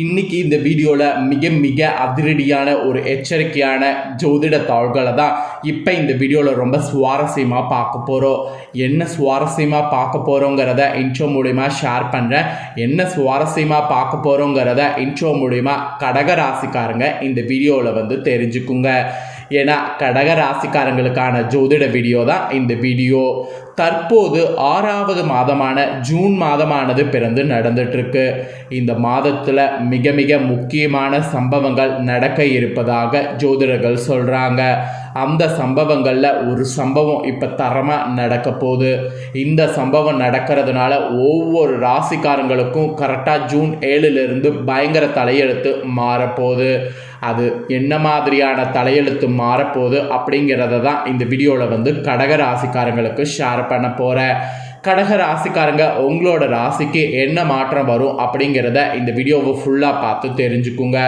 இன்னைக்கு இந்த வீடியோவில் மிக மிக அதிரடியான ஒரு எச்சரிக்கையான ஜோதிட தாள்களை தான் இப்போ இந்த வீடியோவில் ரொம்ப சுவாரஸ்யமாக பார்க்க போகிறோம் என்ன சுவாரஸ்யமாக பார்க்க போகிறோங்கிறத இன்ட்ரோ மூலிமா ஷேர் பண்ணுறேன் என்ன சுவாரஸ்யமாக பார்க்க போகிறோங்கிறத இன்ட்ரோ மூலிமா கடக ராசிக்காரங்க இந்த வீடியோவில் வந்து தெரிஞ்சுக்குங்க. ஏன்னா கடக ராசிக்காரங்களுக்கான ஜோதிட வீடியோ தான் இந்த வீடியோ. தற்போது ஆறாவது மாதமான ஜூன் மாதமானது பிறந்து நடந்துட்டுருக்கு. இந்த மாதத்தில் மிக மிக முக்கியமான சம்பவங்கள் நடக்க இருப்பதாக ஜோதிடர்கள் சொல்கிறாங்க அந்த சம்பவங்களில் ஒரு சம்பவம் இப்போ தரமாக நடக்க போகுது. இந்த சம்பவம் நடக்கிறதுனால ஒவ்வொரு ராசிக்காரங்களுக்கும் கரெக்டாக ஜூன் ஏழுலேருந்து பயங்கர தலையெழுத்து மாறப்போகுது. அது என்ன மாதிரியான தலையெழுத்து மாறப்போகுது அப்படிங்கிறத தான் இந்த வீடியோவில் வந்து கடக ராசிக்காரங்களுக்கு ஷேர் பண்ண போகிறேன் கடக ராசிக்காரங்க உங்களோட ராசிக்கு என்ன மாற்றம் வரும் அப்படிங்கிறத இந்த வீடியோவை ஃபுல்லாக பார்த்து தெரிஞ்சுக்குங்க.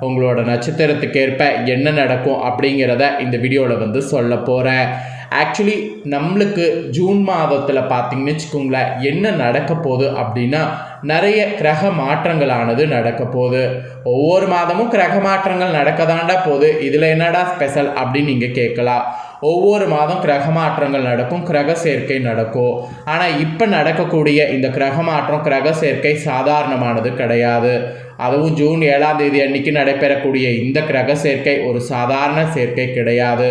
உங்களோட நட்சத்திரத்துக்கேற்ப என்ன நடக்கும் அப்படிங்கிறத இந்த வீடியோவில் வந்து சொல்ல போகிறேன் ஆக்சுவலி நம்மளுக்கு ஜூன் மாதத்தில் பார்த்தீங்கன்னு வச்சுக்கோங்களேன் என்ன நடக்க போகுது அப்படின்னா நிறைய கிரக மாற்றங்களானது நடக்க போகுது. ஒவ்வொரு மாதமும் கிரக மாற்றங்கள் நடக்க தாண்டா போகுது. இதில் என்னடா ஸ்பெஷல் அப்படின்னு நீங்கள் கேட்கலாம். ஒவ்வொரு மாதம் கிரக மாற்றங்கள் நடக்கும் கிரக சேர்க்கை நடக்கும். ஆனால் இப்போ நடக்கக்கூடிய இந்த கிரக மாற்றம் கிரக சேர்க்கை சாதாரணமானது கிடையாது. அதுவும் ஜூன் ஏழாம் தேதி அன்னைக்கு நடைபெறக்கூடிய இந்த கிரக சேர்க்கை ஒரு சாதாரண சேர்க்கை கிடையாது.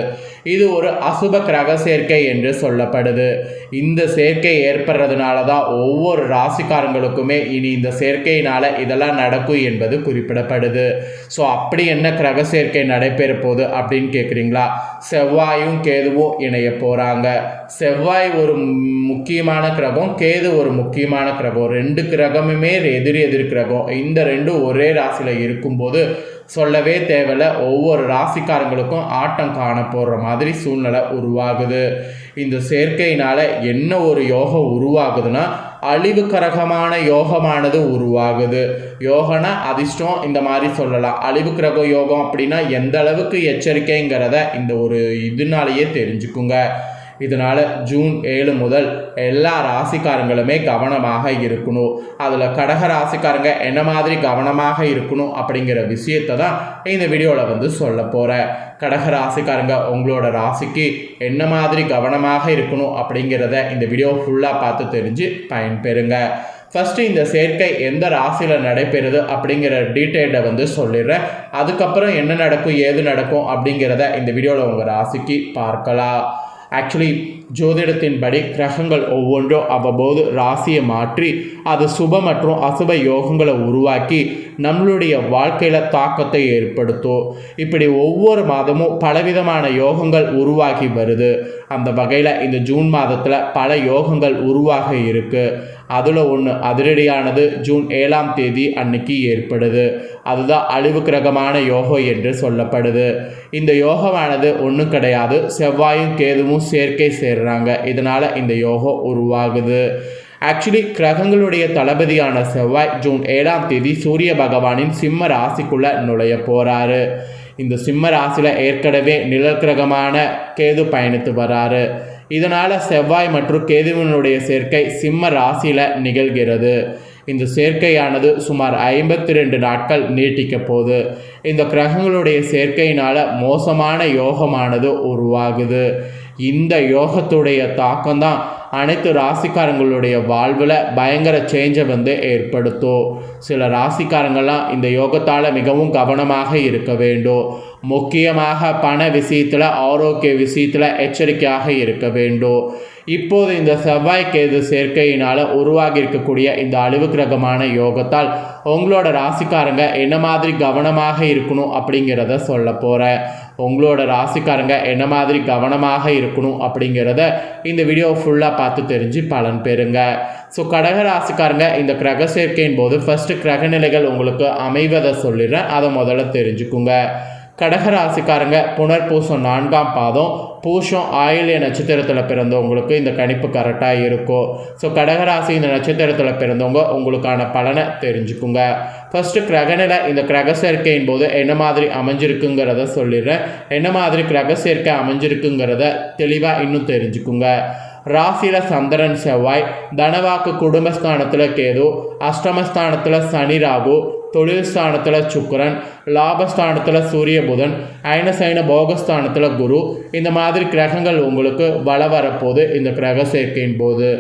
இது ஒரு அசுப கிரக சேர்க்கை என்று சொல்லப்படுது. இந்த சேர்க்கை ஏற்படுறதுனால தான் ஒவ்வொரு ராசிக்காரங்களுக்குமே இனி இந்த சேர்க்கையினால் இதெல்லாம் நடக்கும் என்பது குறிப்பிடப்படுது. ஸோ அப்படி என்ன கிரக சேர்க்கை நடைபெற போகுது அப்படின்னு கேட்குறீங்களா செவ்வாயும் கேதுவும் இணைய போகிறாங்க செவ்வாய் ஒரு முக்கியமான கிரகம் கேது ஒரு முக்கியமான கிரகம். ரெண்டு கிரகமுமே எதிர் எதிர் கிரகம். இந்த ரெண்டும் ஒரே ராசியில் இருக்கும்போது சொல்லவே தேவையில்ல. ஒவ்வொரு ராசிக்காரங்களுக்கும் ஆட்டம் காண போடுற மாதிரி சூழ்நிலை உருவாகுது. இந்த சேர்க்கையினால் என்ன ஒரு யோகம் உருவாகுதுன்னா அழிவு கிரகமான யோகமானது உருவாகுது. யோகனா அதிர்ஷ்டம் இந்த மாதிரி சொல்லலாம். அழிவு கிரக யோகம் அப்படின்னா எந்த அளவுக்கு எச்சரிக்கைங்கிறத இந்த ஒரு இதனாலேயே தெரிஞ்சுக்குங்க. இதனால் ஜூன் ஏழு முதல் எல்லா ராசிக்காரங்களுமே கவனமாக இருக்கணும். அதில் கடக ராசிக்காரங்க என்ன மாதிரி கவனமாக இருக்கணும் அப்படிங்கிற விஷயத்தை தான் இந்த வீடியோவில் வந்து சொல்ல போகிறேன் கடக ராசிக்காரங்க உங்களோட ராசிக்கு என்ன மாதிரி கவனமாக இருக்கணும் அப்படிங்கிறத இந்த வீடியோ ஃபுல்லாக பார்த்து தெரிஞ்சு பயன்பெறுங்க. ஃபஸ்ட்டு இந்த சேர்க்கை எந்த ராசியில் நடைபெறுது அப்படிங்கிற டீட்டெயிலை வந்து சொல்லிடுறேன் அதுக்கப்புறம் என்ன நடக்கும் ஏது நடக்கும் அப்படிங்கிறத இந்த வீடியோவில் உங்கள் ராசிக்கு பார்க்கலாம். ஆக்சுவலி ஜோதிடத்தின்படி கிரகங்கள் ஒவ்வொன்றும் அவ்வப்போது ராசியை மாற்றி அது சுப மற்றும் அசுப யோகங்களை உருவாக்கி நம்மளுடைய வாழ்க்கையில் தாக்கத்தை ஏற்படுத்தும் இப்படி ஒவ்வொரு மாதமும் பலவிதமான யோகங்கள் உருவாகி வருது அந்த வகையில் இந்த ஜூன் மாதத்தில் பல யோகங்கள் உருவாக இருக்குது அதில் ஒன்று அதிரடியானது ஜூன் ஏழாம் தேதி அன்னைக்கு ஏற்படுது. அதுதான் அழிவு கிரகமான யோகம் என்று சொல்லப்படுது. இந்த யோகமானது ஒன்றும் கிடையாது. செவ்வாயும் கேதுவும் சேர்க்கை சேர்றாங்க. இதனால் இந்த யோகம் உருவாகுது. ஆக்சுவலி கிரகங்களுடைய தளபதியான செவ்வாய் ஜூன் ஏழாம் தேதி சூரிய பகவானின் சிம்ம ராசிக்குள்ளே நுழைய போகிறாரு இந்த சிம்ம ராசியில் ஏற்கனவே நிலக்கிரகமான கேது பயணித்து வராரு. இதனால் செவ்வாய் மற்றும் கேதுவினுடைய சேர்க்கை சிம்ம ராசியில் நிகழ்கிறது. இந்த சேர்க்கையானது சுமார் ஐம்பத்தி ரெண்டு நாட்கள் நீட்டிக்க போகுது. இந்த கிரகங்களுடைய சேர்க்கையினால் மோசமான யோகமானது உருவாகுது. இந்த யோகத்துடைய தாக்கம் தான் அனைத்து ராசிக்காரங்களுடைய வாழ்வில் பயங்கர சேஞ்சை வந்து ஏற்படுத்தும். சில ராசிக்காரங்கள்லாம் இந்த யோகத்தால் மிகவும் கவனமாக இருக்க வேண்டும். முக்கியமாக பண விஷயத்தில் ஆரோக்கிய விஷயத்தில் எச்சரிக்கையாக இருக்க வேண்டும். இப்போது இந்த செவ்வாய் கேது சேர்க்கையினால் உருவாகி இருக்கக்கூடிய இந்த அழிவு கிரகமான யோகத்தால் உங்களோட ராசிக்காரங்க என்ன மாதிரி கவனமாக இருக்கணும் அப்படிங்கிறத சொல்ல போகிறேன் உங்களோட ராசிக்காரங்க என்ன மாதிரி கவனமாக இருக்கணும் அப்படிங்கிறத இந்த வீடியோ ஃபுல்லாக பார்த்து தெரிஞ்சு பலன் பெறுங்க. ஸோ கடக ராசிக்காரங்க இந்த கிரக சேர்க்கையின் போது ஃபஸ்ட்டு கிரகநிலைகள் உங்களுக்கு அமைவதை சொல்லிடுறேன். அதை முதல்ல தெரிஞ்சுக்குங்க. கடக ராசிக்காரங்க புனர்பூசம் நான்காம் பாதம் பூஷம் ஆயிலிய நட்சத்திரத்தில் பிறந்தவங்களுக்கு இந்த கணிப்பு கரெக்டாக இருக்கும் ஸோ கடகராசி இந்த நட்சத்திரத்தில் பிறந்தவங்க உங்களுக்கான பலனை தெரிஞ்சுக்குங்க. ஃபஸ்ட்டு கிரகநிலை. இந்த கிரக சேர்க்கையின் போது என்ன மாதிரி அமைஞ்சிருக்குங்கிறத சொல்லிடுறேன். என்ன மாதிரி கிரக சேர்க்கை அமைஞ்சிருக்குங்கிறத தெளிவாக இன்னும் தெரிஞ்சுக்குங்க. ராசியில் சந்திரன் செவ்வாய். தனவாக்கு குடும்பஸ்தானத்தில் கேது அஷ்டமஸ்தானத்தில் சனி ராகு. தொழில் ஸ்தானத்தில் சுக்கிரன் லாபஸ்தானத்தில் சூரிய புதன் அயனசைன போகஸ்தானத்தில் குரு. இந்த மாதிரி கிரகங்கள் உங்களுக்கு வள வரப்போகுது இந்த கிரக சேர்க்கையின் போது.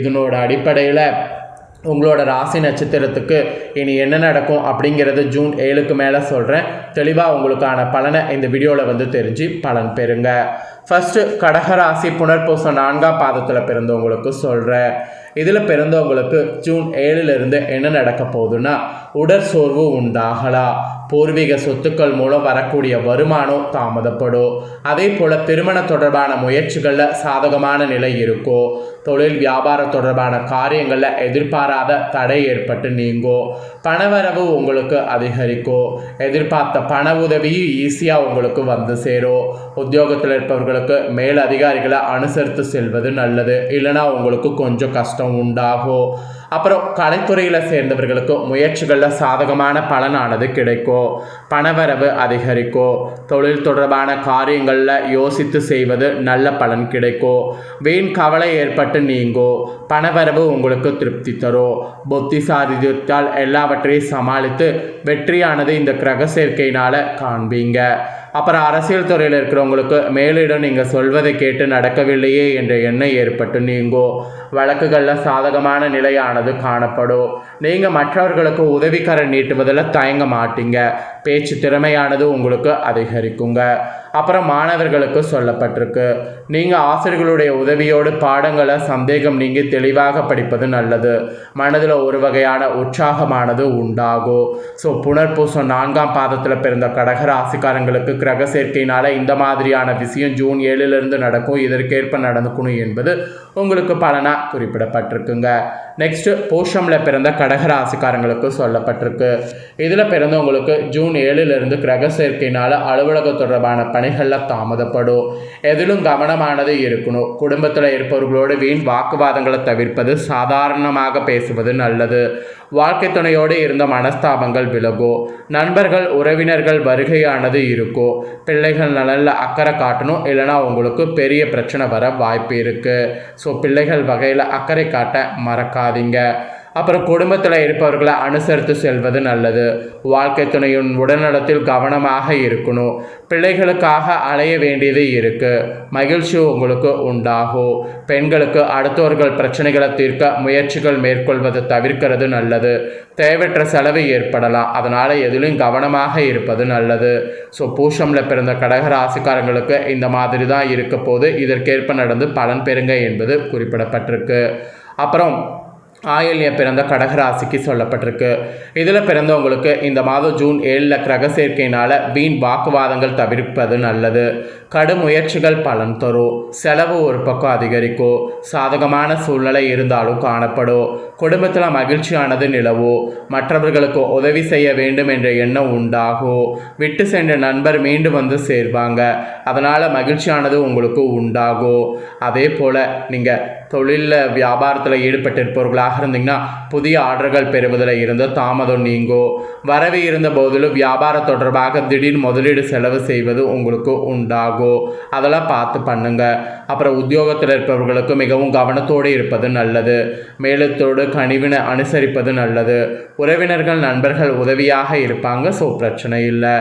இதனோட அடிப்படையில் உங்களோட ராசி நட்சத்திரத்துக்கு இனி என்ன நடக்கும் அப்படிங்கிறது ஜூன் ஏழுக்கு மேலே சொல்கிறேன் தெளிவாக உங்களுக்கான பலனை இந்த வீடியோவில் வந்து தெரிஞ்சு பலன் பெறுங்க. ஃபஸ்ட்டு கடகராசி புனர்பூசம் நான்காம் பாதத்தில் பிறந்தவங்களுக்கு சொல்கிறேன் இதில் பிறந்தவங்களுக்கு ஜூன் ஏழுலேருந்து என்ன நடக்க போகுதுன்னா உடற்சோர்வு உண்டாகலாம் பூர்வீக சொத்துக்கள் மூலம் வரக்கூடிய வருமானம் தாமதப்படும். அதே போல் திருமண தொடர்பான முயற்சிகளில் சாதகமான நிலை இருக்கும். தொழில் வியாபாரம் தொடர்பான காரியங்களில் எதிர்பாராத தடை ஏற்பட்டு நீங்கும். பணவரவு உங்களுக்கு அதிகரிக்கும். எதிர்பார்த்த பண உதவியும் ஈஸியாக உங்களுக்கு வந்து சேரும். உத்தியோகத்தில் இருப்பவர்கள் உங்களுக்கு மேல் அதிகாரிகளை அனுசரித்து செல்வது நல்லது. இல்லைனா உங்களுக்கு கொஞ்சம் கஷ்டம் உண்டாகும் அப்புறம் கலைத்துறையில் சேர்ந்தவர்களுக்கு முயற்சிகளில் சாதகமான பலனானது கிடைக்கும் பணவரவு அதிகரிக்கும் தொழில் தொடர்பான காரியங்களில் யோசித்து செய்வது நல்ல பலன் கிடைக்கும் வீண் கவலை ஏற்பட்டு நீங்கும் பணவரவு உங்களுக்கு திருப்தி தரும் புத்தி சாதித்தால் எல்லாவற்றையும் சமாளித்து வெற்றியானது இந்த கிரக சேர்க்கையினால் காண்பீங்க. அப்புறம் அரசியல் துறையில் இருக்கிறவங்களுக்கு மேலிடம் நீங்கள் சொல்வதை கேட்டு நடக்கவில்லையே என்ற எண்ணம் ஏற்பட்டு நீங்கோ வழக்குகளில் சாதகமான நிலையானது காணப்படும். நீங்கள் மற்றவர்களுக்கு உதவிக்கரம் நீட்டுவதில் தயங்க மாட்டீங்க. பேச்சு திறமையானது உங்களுக்கு அதிகரிக்குங்க. அப்புறம் மாணவர்களுக்கு சொல்லப்பட்டிருக்கு. நீங்கள் ஆசிரியர்களுடைய உதவியோடு பாடங்களை சந்தேகம் நீங்கி தெளிவாக படிப்பது நல்லது. மனதில் ஒரு வகையான உற்சாகமானது உண்டாகும். ஸோ புனர்பூசம் நான்காம் பாதத்தில் பிறந்த கடகராசிக்காரங்களுக்கு கிரக சேர்க்கையினால் இந்த மாதிரியான விஷயம் ஜூன் ஏழிலிருந்து நடக்கும். இதற்கேற்ப நடந்துக்கணும் என்பது உங்களுக்கு பலனாக குறிப்பிடப்பட்டிருக்குங்க. நெக்ஸ்ட்டு போஷமில் பிறந்த கடகராசிக்காரங்களுக்கு சொல்லப்பட்டிருக்கு. இதில் பிறந்தவங்களுக்கு ஜூன் ஏழிலிருந்து கிரக சேர்க்கையினால் அலுவலக தொடர்பான பணிகளில் தாமதப்படும். எதிலும் கவனமானது இருக்கணும். குடும்பத்தில் இருப்பவர்களோடு வீண் வாக்குவாதங்களை தவிர்ப்பது சாதாரணமாக பேசுவது நல்லது. வாழ்க்கை துணையோடு இருந்த மனஸ்தாபங்கள் விலகும். நண்பர்கள் உறவினர்கள் வருகையானது இருக்கும். பிள்ளைகள் நலனில் அக்கறை காட்டணும். இல்லைனா உங்களுக்கு பெரிய பிரச்சனை வர வாய்ப்பு இருக்குது ஸோ பிள்ளைகள் வகையில் அக்கறை காட்ட மறக்காதீங்க அப்புறம் குடும்பத்தில் இருப்பவர்களை அனுசரித்து செல்வது நல்லது. வாழ்க்கை துணையின் உடல்நலத்தில் கவனமாக இருக்கணும். பிள்ளைகளுக்காக அலைய வேண்டியது இருக்குது மகிழ்ச்சி உங்களுக்கு உண்டாகும். பெண்களுக்கு அடுத்தவர்கள் பிரச்சனைகளை தீர்க்க முயற்சிகள் மேற்கொள்வதை தவிர்க்கிறது நல்லது. தேவையற்ற செலவு ஏற்படலாம். அதனால் எதிலும் கவனமாக இருப்பது நல்லது. ஸோ பூஷமில் பிறந்த கடகராசிக்காரங்களுக்கு இந்த மாதிரி தான் இருக்க போது இதற்கேற்ப நடந்து பலன் பெறுங்க என்பது குறிப்பிடப்பட்டிருக்கு. அப்புறம் ஆயில்ய பிறந்த கடகராசிக்கு சொல்லப்பட்டிருக்கு. இதில் பிறந்தவங்களுக்கு இந்த மாதம் ஜூன் ஏழில் கிரக சேர்க்கையினால் வீண் வாக்குவாதங்கள் தவிர்ப்பது நல்லது. கடும் முயற்சிகள் பலன் தரும். செலவு ஒரு பக்கம் அதிகரிக்கும். சாதகமான சூழ்நிலை இருந்தாலும் காணப்படும். குடும்பத்தில் மகிழ்ச்சியானது நிலவும். மற்றவர்களுக்கு உதவி செய்ய வேண்டும் என்ற எண்ணம் உண்டாகும். விட்டு சென்ற நண்பர் மீண்டும் வந்து சேர்வாங்க. அதனால் மகிழ்ச்சியானது உங்களுக்கு உண்டாகும். அதே போல் நீங்கள் தொழிலில் வியாபாரத்தில் ஈடுபட்டிருப்பவர்களாக இருந்தீங்கன்னா புதிய ஆர்டர்கள் பெறுவதில் இருந்து தாமதம் நீங்கோ. வரவு இருந்த போதிலும் வியாபாரம் தொடர்பாக திடீர் முதலீடு செலவு செய்வது உங்களுக்கு உண்டாகும் அதெல்லாம் பார்த்து பண்ணுங்க. அப்புறம் உத்தியோகத்தில் இருப்பவர்களுக்கு மிகவும் கவனத்தோடு இருப்பது நல்லது. மேலத்தோடு கனிவினை அனுசரிப்பது நல்லது. உறவினர்கள் நண்பர்கள் உதவியாக இருப்பாங்க ஸோ பிரச்சனை இல்லை.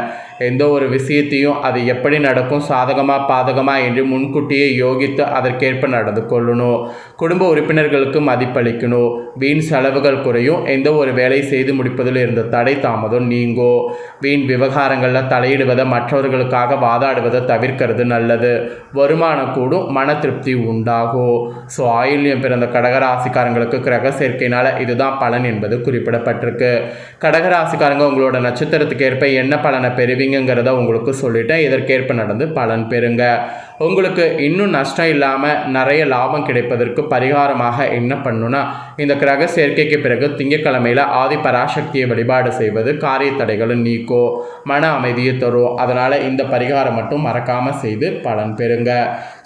எந்த ஒரு விஷயத்தையும் அது எப்படி நடக்கும் சாதகமாக பாதகமாக என்று முன்கூட்டியே யோகித்து அதற்கேற்ப நடந்து கொள்ளணும். குடும்ப உறுப்பினர்களுக்கு மதிப்பளிக்கணும். வீண் செலவுகள் குறையும். எந்த ஒரு வேலை செய்து முடிப்பதில் இருந்த தடை தாமதம் நீங்கோ. வீண் விவகாரங்களில் தலையிடுவதை மற்றவர்களுக்காக வாதாடுவதை தவிர்க்கிறது நல்லது. வருமானம் கூடும் மன திருப்தி உண்டாகும் ஸோ ஆயில்யம் பிறந்த கடகராசிக்காரங்களுக்கு கிரக சேர்க்கையினால் இதுதான் பலன் என்பது குறிப்பிடப்பட்டிருக்கு. கடகராசிக்காரங்க உங்களோட நட்சத்திரத்துக்கு ஏற்ப என்ன பலனை பெறுவீங்கிறத உங்களுக்கு சொல்லிட்டேன். இதற்கேற்ப நடந்து பலன் பெறுங்க. உங்களுக்கு இன்னும் நஷ்டம் இல்லாமல் நிறைய லாபம் கிடைப்பதற்கு பரிகாரமாக என்ன பண்ணுன்னா இந்த கிரக சேர்க்கைக்கு பிறகு திங்கட்கிழமையில் ஆதி பராசக்தியை வழிபாடு செய்வது காரிய தடைகளை நீக்கும் மன அமைதியை தரும் அதனால் இந்த பரிகாரம் மட்டும் மறக்காமல் செய்து பலன் பெறுங்க.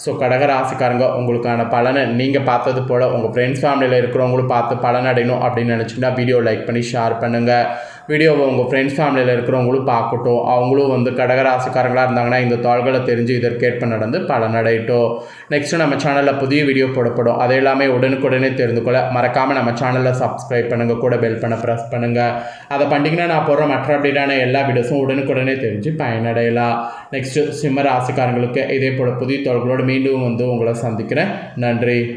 ஸோ கடகராசிக்காரங்க உங்களுக்கான பலனை நீங்கள் பார்த்தது போல் உங்கள் ஃப்ரெண்ட்ஸ் ஃபேமிலியில் இருக்கிறவங்களும் பார்த்து பலன் அடையணும் அப்படின்னு நினச்சிங்கன்னா வீடியோ லைக் பண்ணி ஷேர் பண்ணுங்கள் வீடியோவை உங்கள் ஃப்ரெண்ட்ஸ் ஃபேமிலியில் இருக்கிறவங்களும் பார்க்கட்டும். அவங்களும் வந்து கடகராசிக்காரங்களாக இருந்தாங்கன்னா இந்த தாள்களை தெரிஞ்சு இதற்கேற்ப நடந்து பலனடையட்டும் நெக்ஸ்ட்டு நம்ம சேனலில் புதிய வீடியோ போடப்படும். அதை எல்லாமே உடனுக்குடனே தெரிந்து கொள்ள மறக்காமல் நம்ம சேனலில் சப்ஸ்கிரைப் பண்ணுங்கள் கூட பெல் பண்ண ப்ரெஸ் பண்ணுங்கள் அதை பண்ணிங்கன்னா நான் போடுற மற்ற அப்படியான எல்லா வீடியோஸும் உடனுக்குடனே தெரிஞ்சு பயனடையலாம். நெக்ஸ்ட்டு சிம்ம ராசிக்காரங்களுக்கு இதே போல் புதிய தோள்களோடு மீண்டும் வந்து உங்களை சந்திக்கிறேன். நன்றி.